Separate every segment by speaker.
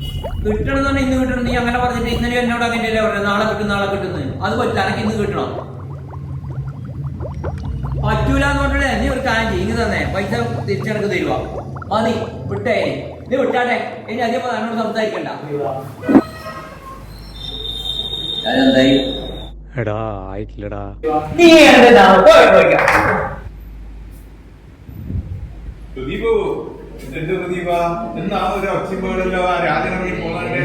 Speaker 1: കിട്ടണം എന്ന് പറഞ്ഞാൽ ഇന്ന് കിട്ടണം. നീ അങ്ങനെ പറഞ്ഞിട്ട് ഇന്നലെ എന്നോട് അങ്ങനെയല്ലേ പറഞ്ഞത്? നാളെ കിട്ടും നാളെ കിട്ടുന്നത് അത് പറ്റില്ല. എനിക്ക് ഇന്ന് കിട്ടണം. പറ്റൂല എന്ന് പറഞ്ഞില്ലേ നീ ഒരു കാര്യം ചെയ്യും. ഇങ്ങ് തന്നെ. പൈസ തിരിച്ചെടുക്ക് തരുവ. മതി. വിട്ടേ. നീ വിട്ടാട്ടെ. ഇനി അധികം എന്നോട് സംസാരിക്കണ്ട. അതെന്തായി
Speaker 2: എടാ ആയിട്ടില്ലടാ.
Speaker 1: നീ എന്താ
Speaker 3: എന്ത് പ്രദീപ എന്നാ ഒരു ഒച്ചപ്പാടല്ലോ ആ രാജനമണി പോകാന്റെ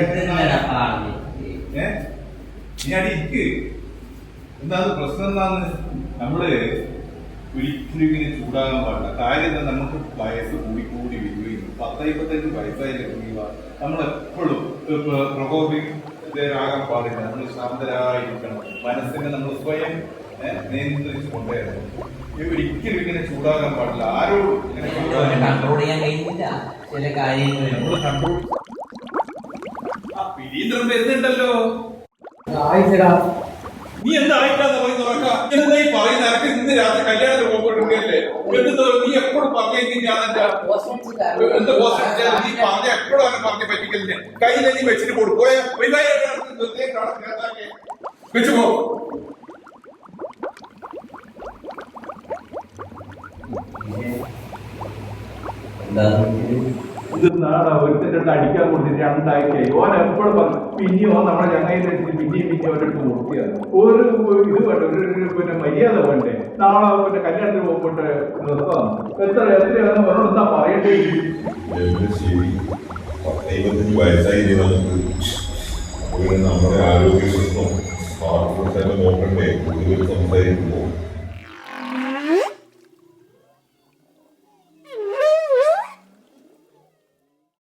Speaker 3: ഏ? നീ അടി ഇരിക്ക് പ്രശ്നം എന്താന്ന്? നമ്മൾ ഒരിക്കലും ഇങ്ങനെ ചൂടാകാൻ പാടില്ല. കാര്യം എന്താ? നമുക്ക് വയസ്സ് കൂടി കൂടി വരികയും പത്തൈമ്പത്തഞ്ച് വയസ്സായില്ലേ പ്രദീപ നമ്മളെപ്പോഴും പ്രകോപിതരാകാൻ പാടില്ല. നമ്മൾ ശാന്തരായിരിക്കണം. മനസ്സിനെ നമ്മൾ സ്വയം നിയന്ത്രിച്ചു കൊണ്ടേ ഒരിക്കലും ഇങ്ങനെ ചൂടാകാൻ പാടില്ല. ആരോടും ഇങ്ങനെ ചൂടാകാൻ
Speaker 1: കൺട്രോൾ ചെയ്യാൻ കഴിയുന്നില്ല ചില കാര്യങ്ങൾ.
Speaker 3: നമ്മൾ കണ്ടു. ആ പിരീന്ദ്രൻ വരുന്നുണ്ടല്ലോ. നീ എന്താ ആയിട്ടാന്ന് പറയുന്നത് ഉറക്ക? എന്താ ഈ പറയുന്ന അനക്ക് ഇന്ന് രാത്രി കല്യാണത്തിന് പോകപ്പെട്ടില്ലേ എന്നിട്ട് നീ എപ്പോഴും പറഞ്ഞു ഞാൻ എന്ത് നീ പറഞ്ഞ എപ്പോഴും അവനെ പറഞ്ഞ് പറ്റിക്കലിന് കയ്യിൽ നീ വെച്ചിട്ട് കൊടുക്കോയ വെച്ചു പോ. ഇത് നാടാ ഒരുത്തിന്റെ അടിക്കാൻ കൊടുത്തിട്ട് രണ്ടാഴ്ചയായി. ഓൻ എപ്പോഴും പിന്നെയോ നമ്മുടെ വെച്ചിട്ട് പിന്നെയും പിന്നെയും അവരുടെ അടുത്ത് ഒരു ഇത് വേണ്ട ഒരു പിന്നെ മര്യാദ വേണ്ടേ? നാളെ പിന്നെ കല്യാണത്തിന് പോകുമ്പോട്ട് നിർത്താം എത്ര എത്രയാണ്
Speaker 4: അതുകൊണ്ട് നമ്മുടെ ആരോഗ്യ പ്രശ്നം